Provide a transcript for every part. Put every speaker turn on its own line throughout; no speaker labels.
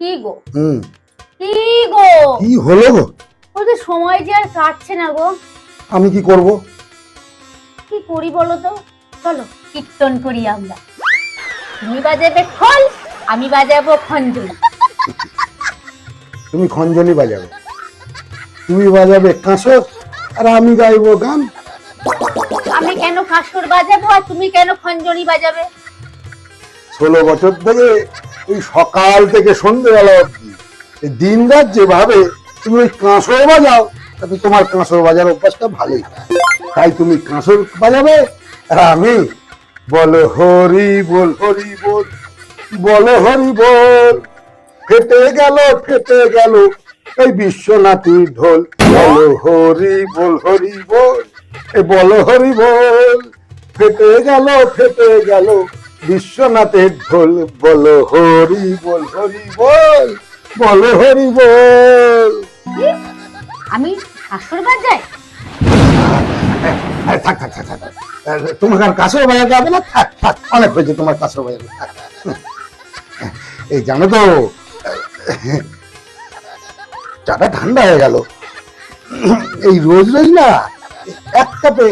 কি গো?
হুম।
কি গো?
কি হলো গো?
ওদের সময় যে আর কাটছে না গো।
আমি কি করব?
কি করি বলো তো? চলো কীর্তন করি আমরা। তুমি বাজাবে খোল আমি বাজাবো খঞ্জুল।
তুমি খঞ্জনি বাজাবে। তুমি বাজাবে কাঁসর আর আমি গাইবো গান।
আমি কেন কাসর বাজাবো আর তুমি কেন খঞ্জনি বাজাবে?
ষোলো বছর থেকে ওই সকাল থেকে সন্ধ্যেবেলা এই দিন রাত যেভাবে তুমি ওই কাঁসর বাজাও, তাতে তোমার কাঁসর বাজার অভ্যাসটা ভালোই। তাই তুমি কাঁসর বাজাবে, আর আমি বলো হরি বল হরি বল, বলো হরি বল। ফেটে গেল ফেটে গেল, এই বিশ্বনাথী ঢোল। বলো হরি বল হরি বল এ বলো হরি বল। ফেটে গেল ফেটে গেল বিশ্বনাথের ঢোল বলো হরি বল হরি বল বলো হরি বল?
আমি কাসর বাজাই?
আরে থাক থাক থাক থাক। তোমাকে আর কাছেও বাজাতে হবে না? থাক থাক অনেক হয়েছে তোমার কাছেও বাজাবে থাক। এই জানো তো চাটা ঠান্ডা হয়ে গেল। এই রোজ রোজ না এক কাপে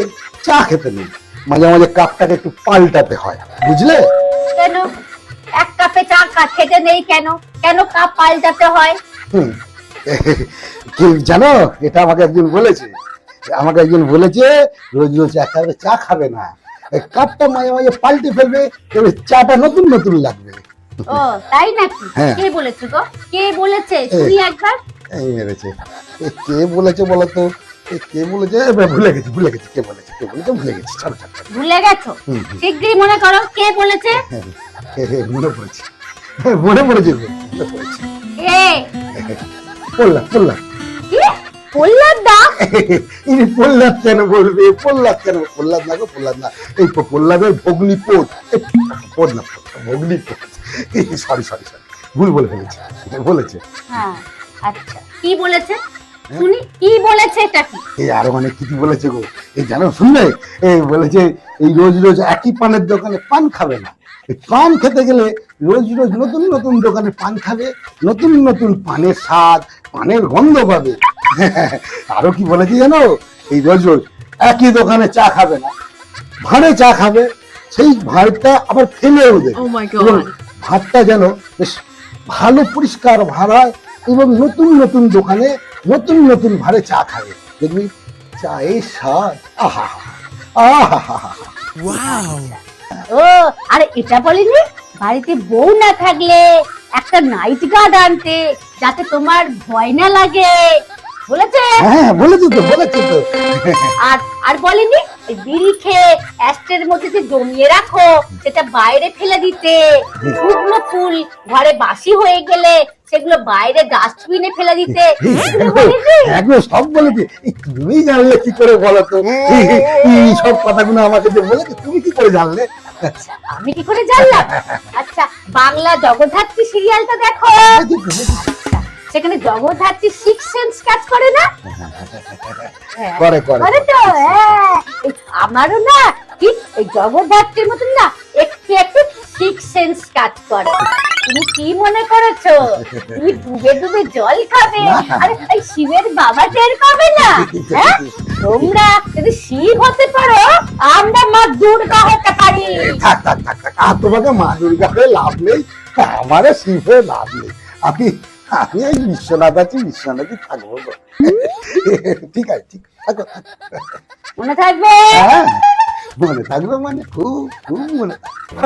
চা খেতে নেই। মাঝে মাঝে কাপটাকে একটু পাল্টাতে হয় বুঝলে?
কেন? এক কাপে চা খেতে নেই কেন? কেন কাপ পাল্টাতে হয়?
হুম। জানো এটা আমাকে একজন বলেছে আমাকে একজন বলেছে রোজ রোজ এক কাপে চা খাবে না। কাপটা মাঝে মাঝে পাল্টে ফেলবে তবে চাটা নতুন নতুন লাগবে।
ও তাই নাকি?
হ্যাঁ।
কে বলেছে গো? কে বলেছে? শুনি একবার।
এই মেরেছে। কে বলেছে বলতো এ কে বলেছে ভুলে গেছি ভুলে গেছি কে বলেছে কে বলেছে ভুলে গেছি ছাড়ো ছাড়ো।
ভুলে গেছো। শীঘ্রই মনে করো কে বলেছে?
হ্যাঁ, হ্যাঁ, হ্যাঁ, মনে পড়েছে। মনে পড়েছে মনে
প্রহ্লাদ দা
ইনি প্রহ্লাদ কেন বলবে? প্রহ্লাদ কেন? প্রহ্লাদ না গো প্রহ্লাদ না। এই প্রহ্লাদের ভগ্নিপোত পোত। না ভগ্নিপোত সরি সরি সরি ভুল বলে ফেলেছি বলেছে।
হ্যাঁ আচ্ছা। কি বলেছে? শুনি কি বলেছে এটা কি?
এই আরও অনেক কিছু বলেছে গো। এই জানো শুনবে এই বলেছে এই রোজ রোজ একই পানের দোকানে পান খাবে না। পান খেতে গেলে রোজ রোজ নতুন নতুন দোকানে পান খাবে নতুন নতুন পানের স্বাদ পানের গন্ধ পাবে। আরও কি বলেছে জানো? এই রোজ রোজ একই দোকানে চা খাবে না। ভাঁড়ে চা খাবে সেই ভাঁড়টা আবার ফেলেও দেবে।
Oh.
ভাতটা যেন বেশ ভালো পরিষ্কার ভাড়ায় এবং নতুন নতুন দোকানে নতুন নতুন ভাড়ে চা খাবে। দেখবি চায়ের স্বাদ। আহা আহা
ও আর এটা বলিনি? বাড়িতে বউ না থাকলে একটা নাইট গার্ড আনতে যাতে তোমার ভয় না লাগে। বলেছে?
হ্যাঁ বলেছি তো বলেছি তো।
আর আর বলেনি? বিড়ি খেয়ে অ্যাস্টের মধ্যে যে জমিয়ে রাখো সেটা বাইরে ফেলে দিতে শুকনো ফুল ঘরে বাসি হয়ে গেলে সেগুলো বাইরে ডাস্টবিনে ফেলে দিতে
একদম সব বলেছি তুমি জানলে কি করে বলো তো এই সব কথাগুলো আমাকে যে বলেছে তুমি কি করে জানলে
আচ্ছা, আমি কি করে জানলাম আচ্ছা বাংলা জগদ্ধাত্রী সিরিয়ালটা দেখো আচ্ছা, সেখানে জগদ্ধাত্রী সিক্স সেন্স কাজ করে না হ্যাঁ।
করে করে
তো হ্যাঁ আমারও না ঠিক এই জগদ্ধাত্রীর মতন না একটু একটু সিক্স সেন্স কাজ করে। তুমি কি মনে করেছ? তুমি ডুবে ডুবে জল খাবে? আরে এই শিবের বাবা টের পাবে না? হ্যাঁ? তোমরা যদি শিব হতে পারো আমরা মা দুর্গা হতে পারি।
থাক থাক থাক আর তোমাকে মা দুর্গা হয়ে লাভ নেই। আমারও শিব হয়ে লাভ নেই। আমি আমি এই বিশ্বনাথ আছি বিশ্বনাথই থাকব গো। ঠিক আছে ঠিক থাকো।
মনে থাকবে
হ্যাঁ মনে থাকবে মানে খুব খুব মনে থাকবে